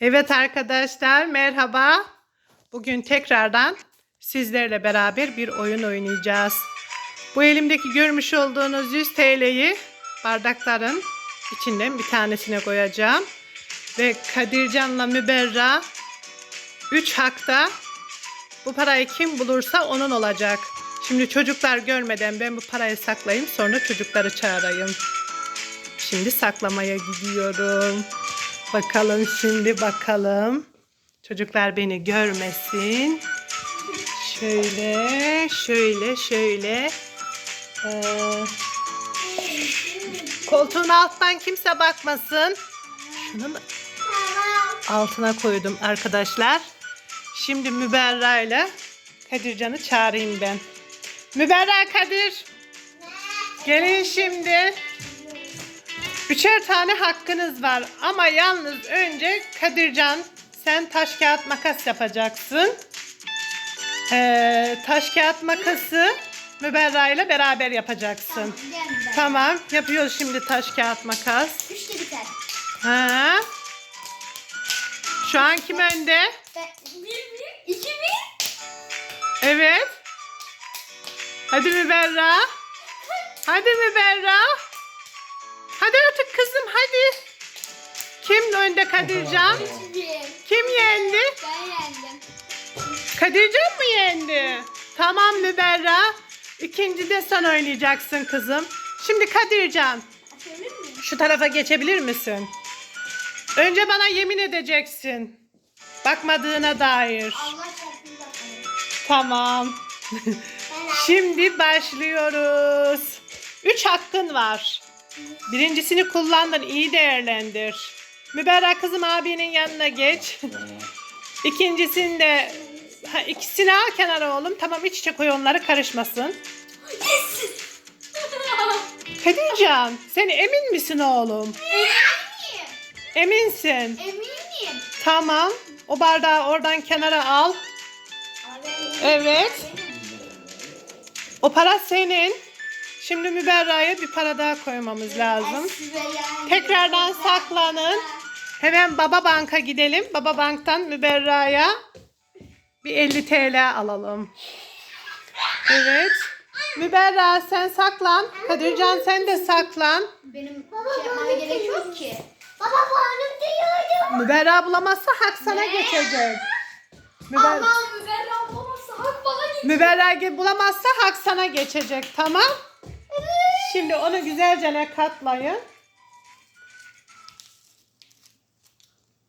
Evet arkadaşlar merhaba. Bugün tekrardan sizlerle beraber bir oyun oynayacağız. Bu elimdeki görmüş olduğunuz 100 TL'yi bardakların içinden bir tanesine koyacağım. Ve Kadircan'la Müberra 3 hakta bu parayı kim bulursa onun olacak. Şimdi çocuklar görmeden ben bu parayı saklayayım sonra çocukları çağırayım. Şimdi saklamaya gidiyorum. Bakalım şimdi bakalım. Çocuklar beni görmesin. Şöyle, şöyle, şöyle. Ee, koltuğun alttan kimse bakmasın. Şunu da altına koydum arkadaşlar. Şimdi Müberra ile Kadircan'ı çağırayım ben. Müberra Kadir. Gelin şimdi. Üçer tane hakkınız var ama yalnız önce Kadircan sen taş kağıt makas yapacaksın. Ee, taş kağıt makası Müberra ile beraber yapacaksın. Tamam yapıyoruz şimdi taş kağıt makas. Üçte biter. Ha. Şu an kim önde? Bir bir. İki bir. Evet. Hadi Müberra. Hadi Müberra. Önde Kadircan? Kim yendi? Ben yendim. Kadircan mı yendi? Tamam Müberra. İkinci de sen oynayacaksın kızım. Şimdi Kadircan şu tarafa geçebilir misin? Önce bana yemin edeceksin. Bakmadığına dair. Tamam. Şimdi başlıyoruz. Üç hakkın var. Birincisini kullandın, iyi değerlendir. Müberra kızım abinin yanına geç. İkincisini de ha, ikisini al kenara oğlum. Tamam iç içe koy onları karışmasın. Kadircan sen emin misin oğlum? Eminim. Eminsin. Eminim. Tamam. O bardağı oradan kenara al. Evet. O para senin. Şimdi Müberra'ya bir para daha koymamız lazım. Tekrardan saklanın. Hemen Baba Bank'a gidelim. Baba Bank'tan Müberra'ya bir 50 TL alalım. Evet. Müberra sen saklan. Kadircan sen de saklan. Benim şey yapmama gerek yok ki. Baba puanım diyorum. Müberra bulamazsa hak sana Ne? geçecek. Müber... Aman Müberra bulamazsa hak bana git. Müberra bulamazsa hak sana geçecek. Tamam. Şimdi onu güzelce katlayın.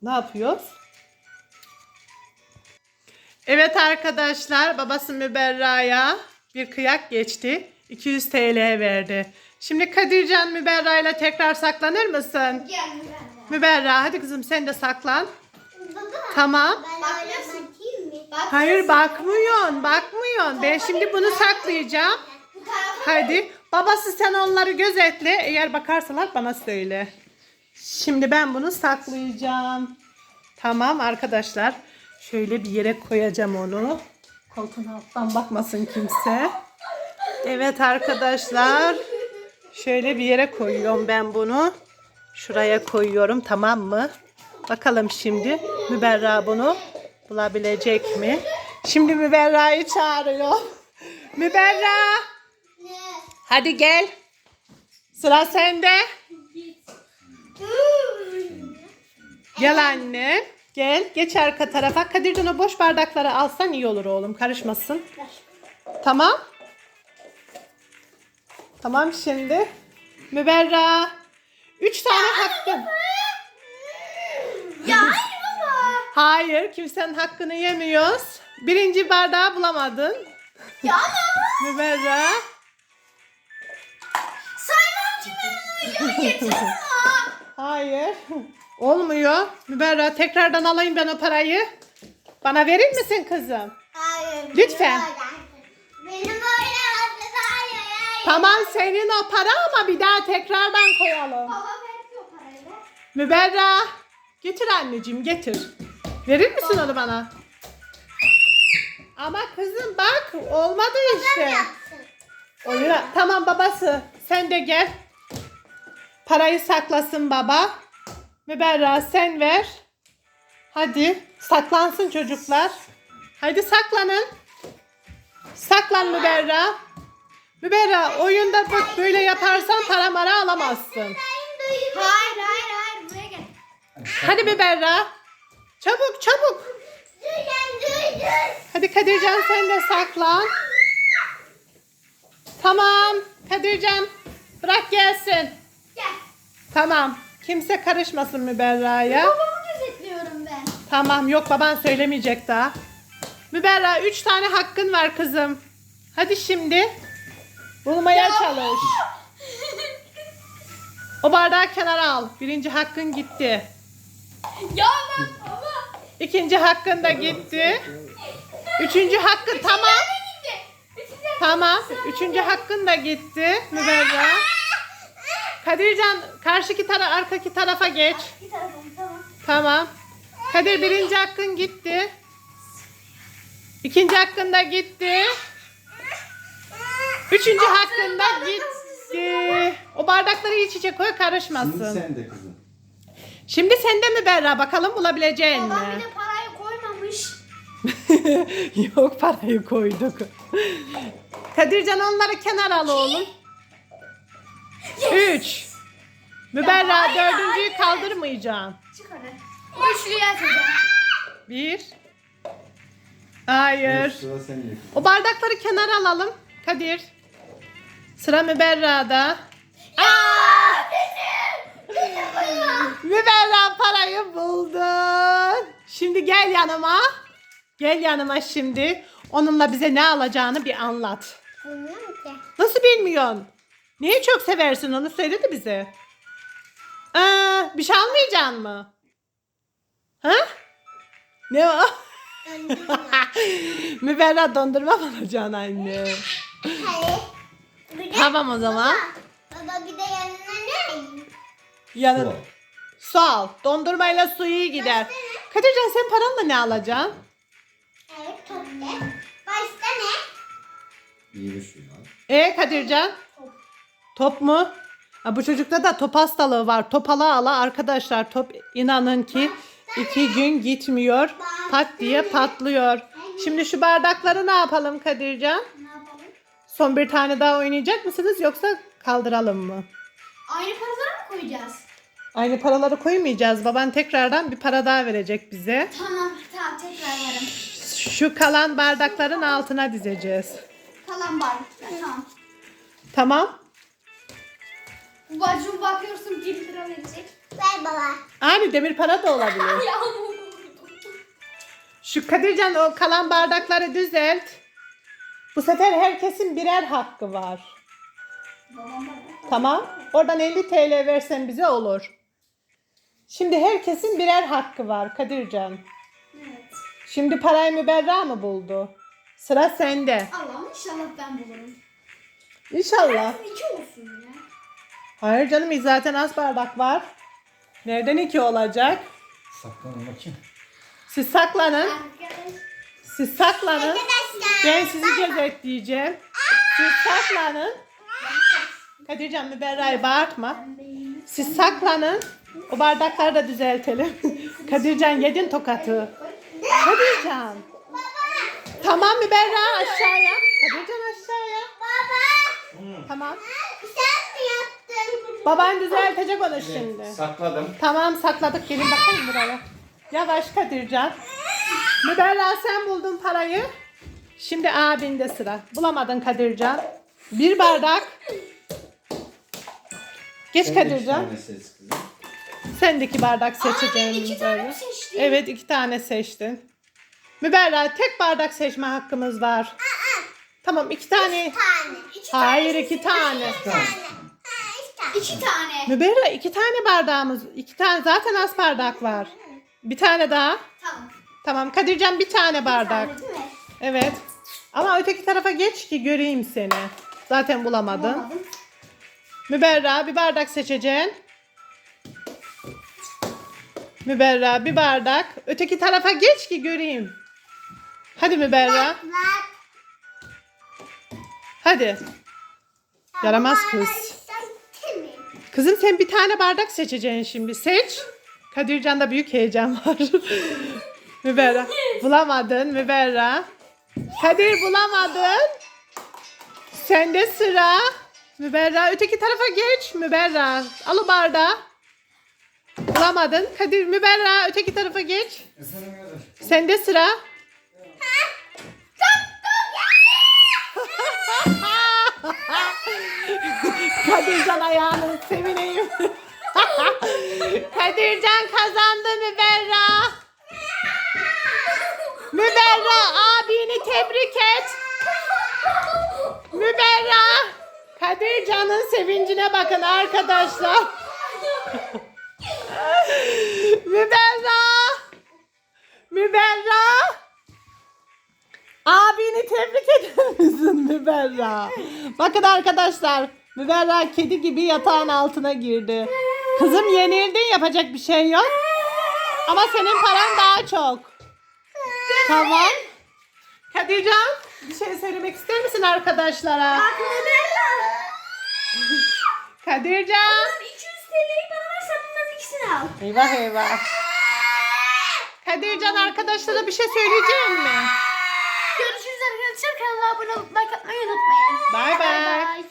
Ne yapıyoruz? Evet arkadaşlar babası Müberra'ya bir kıyak geçti. 200 TL verdi. Şimdi Kadircan Müberra ile tekrar saklanır mısın? Gel Müberra. Müberra hadi kızım sen de saklan. Baba. Tamam. Bak. Hayır bakmıyorsun bakmıyorsun. Ben şimdi bunu saklayacağım. Hadi babası sen onları gözetle. Eğer bakarsalar bana söyle. Şimdi ben bunu saklayacağım. Tamam arkadaşlar. Şöyle bir yere koyacağım onu. Koltuğun alttan bakmasın kimse. Evet arkadaşlar. Şöyle bir yere koyuyorum ben bunu. Şuraya koyuyorum tamam mı? Bakalım şimdi Müberra bunu bulabilecek mi? Şimdi Müberra'yı çağırıyor. Müberra! Ne? Hadi gel. Sıra sende. Gel anne. Gel. Geç arka tarafa. Kadircan o boş bardakları alsan iyi olur oğlum. Karışmasın. Tamam. Tamam şimdi. Müberra. Üç tane hakkın. Ya hayır baba. Hayır. Kimsenin hakkını yemiyoruz. Birinci bardağı bulamadın. Ya ama Müberra. saymam ki ben onu ya yeter ama. Hayır. Olmuyor. Müberra tekrardan alayım ben o parayı. Bana verir misin kızım? Hayır. Lütfen. Benim öyle hayır hayır. Tamam senin o para ama bir daha tekrardan koyalım. Baba veriyor parayı. Müberra. Getir anneciğim getir. Verir misin onu bana? Ama kızım bak olmadı işte. Oyuna. Tamam babası sen de gel. Parayı saklasın baba. Müberra sen ver. Hadi saklansın çocuklar. Hadi saklanın. Saklan Müberra. Müberra oyunda bak böyle yaparsan para mara alamazsın. Hayır hayır hayır buraya gel. Hadi Müberra. Çabuk çabuk. Hadi Kadircan sen de saklan. Tamam. Kadircan bırak gelsin. Gel. Tamam. Kimse karışmasın Müberra'ya. Babamı gözetliyorum ben. Tamam yok baban söylemeyecek daha. Müberra 3 tane hakkın var kızım. Hadi şimdi bulmaya çalış. O bardağı kenara al. Birinci hakkın gitti. ya ben baba. İkinci hakkın da gitti. Üçüncü hakkın tamam. Tamam. Üçüncü hakkın da gitti Müberra. Kadircan karşıki tara arkaki tarafa geç. Bir tarafım tamam. Tamam. Kadir birinci hakkın gitti. İkinci hakkın da gitti. Üçüncü hakkın da gitti. O bardakları iç içe koy Şimdi karışmasın. sen de kızım. Şimdi sende mi Berra? Bakalım bulabileceğin Babam bir mi? de parayı koymamış. Yok parayı koyduk. Kadircan onları kenara al oğlum. Üç. Müberra hayır, dördüncüyü hayır. kaldırmayacağım. Çık hadi. Üçlüyü açacağım. Bir. Hayır. Evet, sıra. O bardakları kenara alalım. Kadir. Sıra Müberra'da. Aa! Müberra parayı buldun. Şimdi gel yanıma. Gel yanıma şimdi. Onunla bize ne alacağını bir anlat. Bilmiyorum ki. Nasıl bilmiyorsun? Neyi çok seversin onu söyledi bize. Aa, bir şey almayacaksın mı? Ha? Ne o? Müberra dondurma mı alacaksın anne? Hayır. Bir de Tamam o zaman. baba bir de yanına ne alayım? Yanın. Su al. Su al. Dondurmayla su iyi gider. Kadircan sen paranla ne alacaksın? Evet top ne? Başta ne? İyi bir şey al. E Kadircan? Top. Mu? Ha, bu çocukta da top hastalığı var. Top ala ala arkadaşlar top inanın ki iki gün gitmiyor. Pat diye patlıyor. Şimdi şu bardakları ne yapalım Kadircan? Ne yapalım? Son bir tane daha oynayacak mısınız yoksa kaldıralım mı? Aynı paraları mı koyacağız? Aynı paraları koymayacağız. Baban tekrardan bir para daha verecek bize. Tamam tamam tekrar varım. Şu kalan bardakların altına dizeceğiz. Kalan bardaklar tamam. Tamam. Bacım bakıyorsun 1 lira verecek. Ver baba. Aynı demir para da olabilir. Ya. Şu Kadircan o kalan bardakları düzelt. Bu sefer herkesin birer hakkı var. Tamam. Oradan 50 TL versen bize olur. Şimdi herkesin birer hakkı var Kadircan. Evet. Şimdi parayı müberra mı buldu? Sıra sende. Allah'ım inşallah ben bulurum. İnşallah. İki olsun ya. Hayır canım zaten az bardak var. Nereden iki olacak? Saklanın bakayım. Siz saklanın. Siz saklanın. Arkadaşlar. Ben sizi gözetleyeceğim. Siz saklanın. Kadircan müberrayı bağırtma. Siz saklanın. O bardakları da düzeltelim. Kadircan yedin tokatı. Kadircan. Tamam müberra aşağıya. Kadircan aşağıya. Baba. Tamam. Baban düzeltecek onu şimdi. Sakladım. Tamam sakladık. Gelin bakalım buraya. Yavaş Kadircan. Müberra sen buldun parayı. Şimdi abinde sıra. Bulamadın Kadircan. Bir bardak. Geç Kadircan. tane. Sen de iki bardak seçeceğim. iki tane seçtin? Evet iki tane seçtin. Müberra tek bardak seçme hakkımız var. Tamam iki tane. tane. İki Hayır iki tane. tane. İki tane. Müberra iki tane bardağımız. iki tane zaten az bardak var. Bir tane daha. Tamam. Tamam Kadircan bir tane bardak. Tane değil mi? Evet. Ama öteki tarafa geç ki göreyim seni. Zaten bulamadın. Bulamadım. Müberra bir bardak seçeceksin. Müberra bir bardak. Öteki tarafa geç ki göreyim. Hadi Müberra. Hadi. Yaramaz kız. Kızım sen bir tane bardak seçeceksin şimdi. Seç. Kadircan'da büyük heyecan var. Müberra. Bulamadın Müberra. Kadir bulamadın. Sende sıra. Müberra öteki tarafa geç. Müberra al o bardağı. Bulamadın. Kadir Müberra öteki tarafa geç. Sende sıra. Kadircan ayağını sevineyim. Kadircan kazandı Müberra. Müberra abini tebrik et. Müberra. Kadircan'ın sevincine bakın arkadaşlar. Müberra. Müberra. Abini tebrik eder misin Müberra? Bakın arkadaşlar. Müberra kedi gibi yatağın altına girdi. Kızım yenildin yapacak bir şey yok. Ama senin paran daha çok. Tamam. Kadircan bir şey söylemek ister misin arkadaşlara? Kadircan. 200 TL'yi bana ver sen bunların ikisini al. Eyvah eyvah. Kadircan arkadaşlara bir şey söyleyecek mi? Görüşürüz arkadaşlar. Kanala abone olup like atmayı unutmayın. Bay bay. Bye.